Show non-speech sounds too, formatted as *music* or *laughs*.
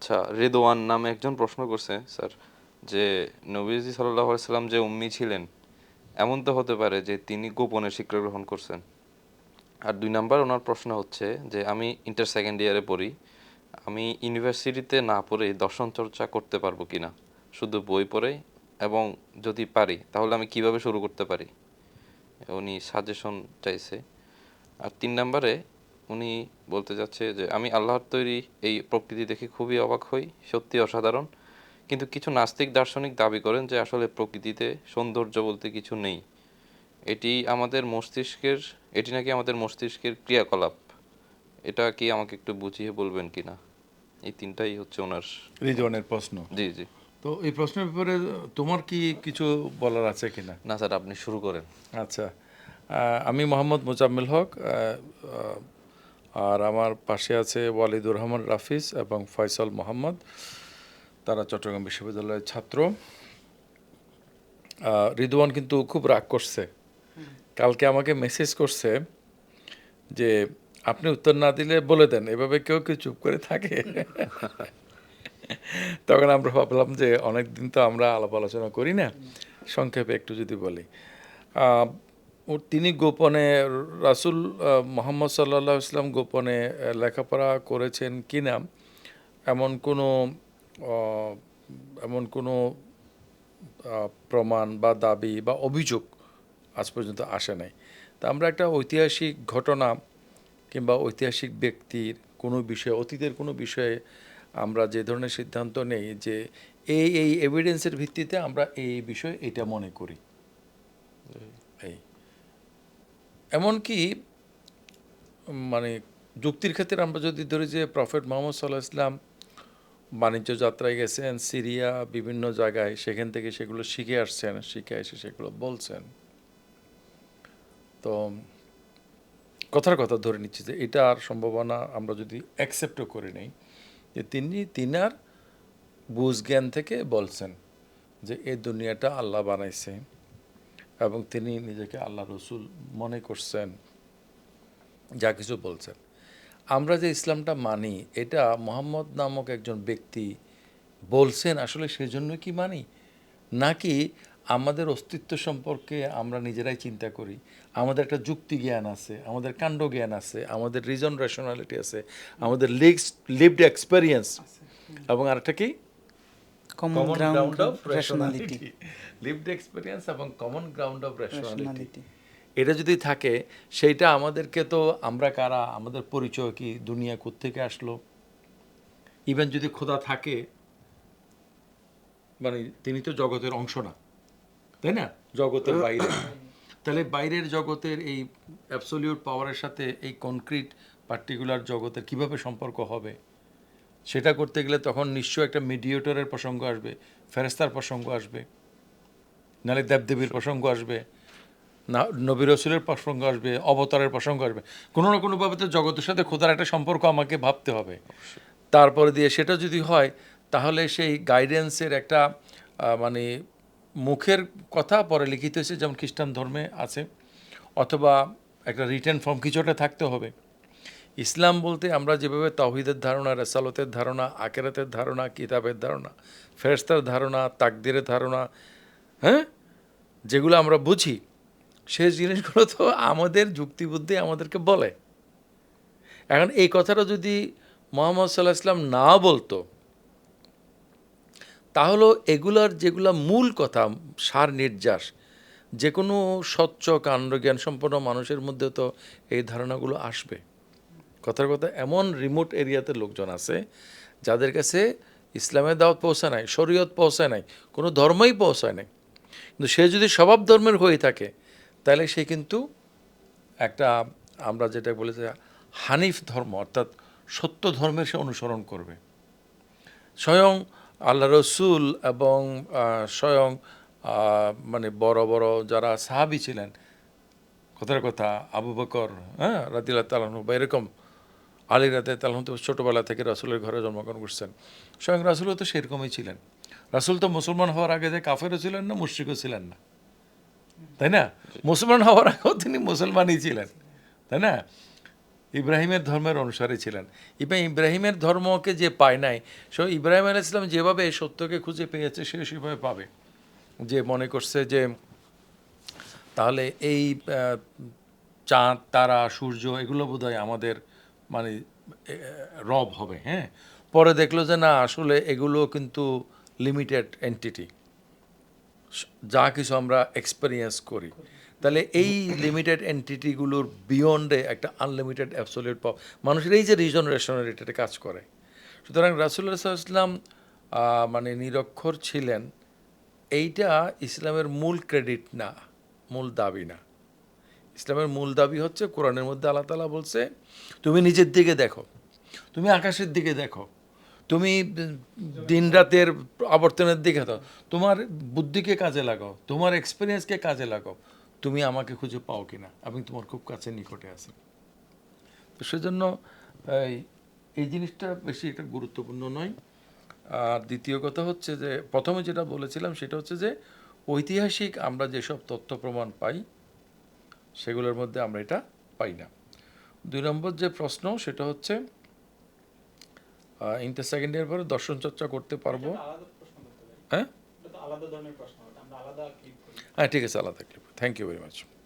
আচ্ছা রেদোয়ান নামে একজন প্রশ্ন করছে, স্যার, যে নবীজি সাল্লাহ সাল্লাম যে উম্মি ছিলেন, এমন তো হতে পারে যে তিনি গোপনে শিক্ষা গ্রহণ করছেন। আর দুই নাম্বার ওনার প্রশ্ন হচ্ছে যে, আমি ইন্টার সেকেন্ড ইয়ারে পড়ি, আমি ইউনিভার্সিটিতে না পড়ে দর্শন চর্চা করতে পারব কিনা? শুধু বই পড়ে এবং যদি পারি, তাহলে আমি কীভাবে শুরু করতে পারি? উনি সাজেশন চাইছে। আর তিন নম্বরে উনি বলতে যাচ্ছে যে আমি আল্লাহর তৈরি এই প্রকৃতি দেখে খুবই অবাক হই সত্যি অসাধারণ। কিন্তু কিছু নাস্তিক দার্শনিক দাবি করেন যে আসলে প্রকৃতিতে সৌন্দর্য বলতে কিছু নেই। এটি আমাদের মস্তিষ্কের এটি নাকি আমাদের মস্তিষ্কের ক্রিয়াকলাপ? এটা কি আমাকে একটু বুঝিয়ে বলবেন কি না এই তিনটাই হচ্ছে ওনার রিজওয়ানের প্রশ্ন। জি জি। তো এই প্রশ্নের ব্যাপারে তোমার কি কিছু বলার আছে কি না স্যার আপনি শুরু করেন। আচ্ছা। আমি মোহাম্মদ মোজাম্মেল হক আর আমার পাশে আছে ওয়ালিদুর রহমান রাফিজ এবং ফয়সাল মোহাম্মদ। তারা চট্টগ্রাম বিশ্ববিদ্যালয়ের ছাত্র। আহ, রিদওয়ান কিন্তু খুব রাগ করছে। কালকে আমাকে মেসেজ করছে যে আপনি উত্তর না দিলে বলে দেন এভাবে কেউ কেউ চুপ করে থাকে? *laughs* তখন আমরা ভাবলাম যে অনেক দিন তো আমরা আলাপ আলোচনা করি না। সংক্ষেপে একটু যদি বলি। তিনি গোপনে রাসুল মোহাম্মদ সাল্লাহ ইসলাম গোপনে লেখাপড়া করেছেন কিনা এমন কোনো এমন কোনো প্রমাণ বা দাবি বা অভিযোগ আজ পর্যন্ত আসে নাই। তা আমরা একটা ঐতিহাসিক ঘটনা কিংবা ঐতিহাসিক ব্যক্তির কোনো বিষয়ে, অতীতের কোনো বিষয়ে আমরা যে ধরনের সিদ্ধান্ত নেই যে এই এই এভিডেন্সের ভিত্তিতে আমরা এই বিষয়ে এটা মনে করি। এমনকি মানে যুক্তির ক্ষেত্রে আমরা যদি ধরি যে প্রফেট মোহাম্মদ সাল্লাহ ইসলাম বাণিজ্য যাত্রায় গেছেন, সিরিয়া, বিভিন্ন জায়গায় সেখান থেকে সেগুলো শিখে আসছেন, শিখে এসে সেগুলো বলছেন। তো কথার কথা ধরে নিচ্ছি যে এটা আর সম্ভাবনা আমরা যদি অ্যাকসেপ্টও করে নেই, যে তিনি তিনার বুঝ জ্ঞান থেকে বলছেন যে এই দুনিয়াটা আল্লাহ বানাইছে। এবং তিনি নিজেকে আল্লাহ রসুল মনে করছেন যা কিছু বলছেন। আমরা যে ইসলামটা মানি এটা মোহাম্মদ নামক একজন ব্যক্তি বলছেন আসলে সেজন্য কি মানি? নাকি আমাদের অস্তিত্ব সম্পর্কে আমরা নিজেরাই চিন্তা করি? আমাদের একটা যুক্তি জ্ঞান আছে আমাদের কাণ্ড জ্ঞান আছে আমাদের রিজন রেশনালিটি আছে আমাদের লিভড এক্সপেরিয়েন্স এবং আরেকটা কি? Common ground of rationality lived experience এবং কমন গ্রাউন্ড অফ রেশনালিটি এটা যদি থাকে সেইটা আমাদেরকে তো আমরা কারা? আমাদের পরিচয় কি? দুনিয়া থেকে আসলো? ইভেন যদি খোদা থাকে মানে তিনি তো জগতের অংশ না। তাই না? জগতের বাইরে। তাহলে বাইরের জগতের এই অ্যাবসলিউট পাওয়ারের সাথে এই কনক্রিট পার্টিকুলার জগতের কীভাবে সম্পর্ক হবে? সেটা করতে গেলে তখন নিশ্চয় একটা মিডিয়েটরের প্রসঙ্গ আসবে ফেরেস্তার প্রসঙ্গ আসবে নাহলে দেবদেবীর প্রসঙ্গ আসবে না নবী রসুলের প্রসঙ্গ আসবে অবতারের প্রসঙ্গ আসবে। কোনো না কোনোভাবে তো জগতের সাথে খোদার একটা সম্পর্ক আমাকে ভাবতে হবে। তারপরে দিয়ে সেটা যদি হয় তাহলে সেই গাইডেন্সের একটা মানে মুখের কথা পরে লিখিত হয়েছে যেমন খ্রিস্টান ধর্মে আছে অথবা একটা রিটার্ন ফর্ম কিছু একটা থাকতে হবে। ইসলাম বলতে আমরা যেভাবে তাহিদের ধারণা, রেসালতের ধারণা আকেরাতের ধারণা, কিতাবের ধারণা ফেরস্তার ধারণা, তাকদিরের ধারণা হ্যাঁ? যেগুলো আমরা বুঝি সেই জিনিসগুলো তো আমাদের যুক্তিবুদ্ধি আমাদেরকে বলে। এখন এই কথাটা যদি মোহাম্মদ সাল্লাহ ইসলাম না বলতো, তাহলে এগুলার যেগুলা মূল কথা, সার নির্যাস যে কোনো স্বচ্ছ কাণ্ড জ্ঞান সম্পন্ন মানুষের মধ্যে তো এই ধারণাগুলো আসবে। কথার কথা, এমন রিমোট এরিয়াতে লোকজন আছে যাদের কাছে ইসলামের দাওয়াত পৌঁছায় নাই, শরীয়ত পৌঁছায় নাই, কোনো ধর্মই পৌঁছায় নাই। কিন্তু সে যদি স্বভাব ধর্মের হয়ে থাকে, তাহলে সে কিন্তু একটা, আমরা যেটা বলে যে হানিফ ধর্ম, অর্থাৎ সত্য ধর্মের সে অনুসরণ করবে। স্বয়ং আল্লাহ রসুল এবং স্বয়ং মানে বড় বড় যারা সাহাবি ছিলেন, কথার কথা আবু বকর হ্যাঁ রাদিল্লাহ তালাহ বা এরকম আলী রাতে তালাহ তো ছোটোবেলা থেকে রাসুলের ঘরে জন্মগ্রহণ করছেন। স্বয়ং রাসুলও তো সেরকমই ছিলেন। রাসুল তো মুসলমান হওয়ার আগে যে কাফেরও ছিলেন না, মুশ্রিকও ছিলেন না। তাই না? মুসলমান হওয়ার আগেও তিনি মুসলমানই ছিলেন। তাই না? ইব্রাহিমের ধর্মের অনুসারী ছিলেন। ইব্রাহিম ইব্রাহিমের ধর্মকে যে পায় নাই, সে ইব্রাহিম আলাইহিস ইসলাম যেভাবে এই সত্যকে খুঁজে পেয়েছে, সে সেভাবে পাবে। যে মনে করছে যে তাহলে এই চাঁদ, তারা, সূর্য, এগুলো বোধহয় আমাদের মানে রব হবে হ্যাঁ? পরে দেখল যে না, আসলে এগুলো কিন্তু লিমিটেড এন্টিটি যা কিছু আমরা এক্সপেরিয়েন্স করি। তাহলে এই লিমিটেড এন্টিটিগুলোর বিয়ন্ডে একটা আনলিমিটেড অ্যাবসোলিউট পাওয়ার মানুষের এই যে রিজনারেশনের এটাতে কাজ করে। সুতরাং রাসুল্লাহ ইসলাম মানে নিরক্ষর ছিলেন, এইটা ইসলামের মূল ক্রেডিট না, মূল দাবি না। ইসলামের মূল দাবি হচ্ছে কোরআনের মধ্যে আল্লাহ তালা বলছে, তুমি নিজের দিকে দেখো। তুমি আকাশের দিকে দেখো। তুমি দিন রাতের আবর্তনের দিকে দাও তোমার বুদ্ধিকে কাজে লাগাও। তোমার এক্সপিরিয়েন্সকে কাজে লাগাও। তুমি আমাকে খুঁজে পাও কিনা? আমি তোমার খুব কাছে নিকটে আছি। তো সেজন্য এই জিনিসটা বেশি একটা গুরুত্বপূর্ণ নয়। আর দ্বিতীয় কথা হচ্ছে যে, প্রথমে যেটা বলেছিলাম সেটা হচ্ছে যে, ঐতিহাসিক আমরা যেসব তথ্য প্রমাণ পাই সেগুলোর মধ্যে আমরা এটা পাই না। দুই নম্বর যে প্রশ্ন সেটা হচ্ছে ইন্টার সেকেন্ড ইয়ার পরে দর্শন চর্চা করতে পারব। হ্যাঁ? হ্যাঁ ঠিক আছে আলাদা clip thank you very much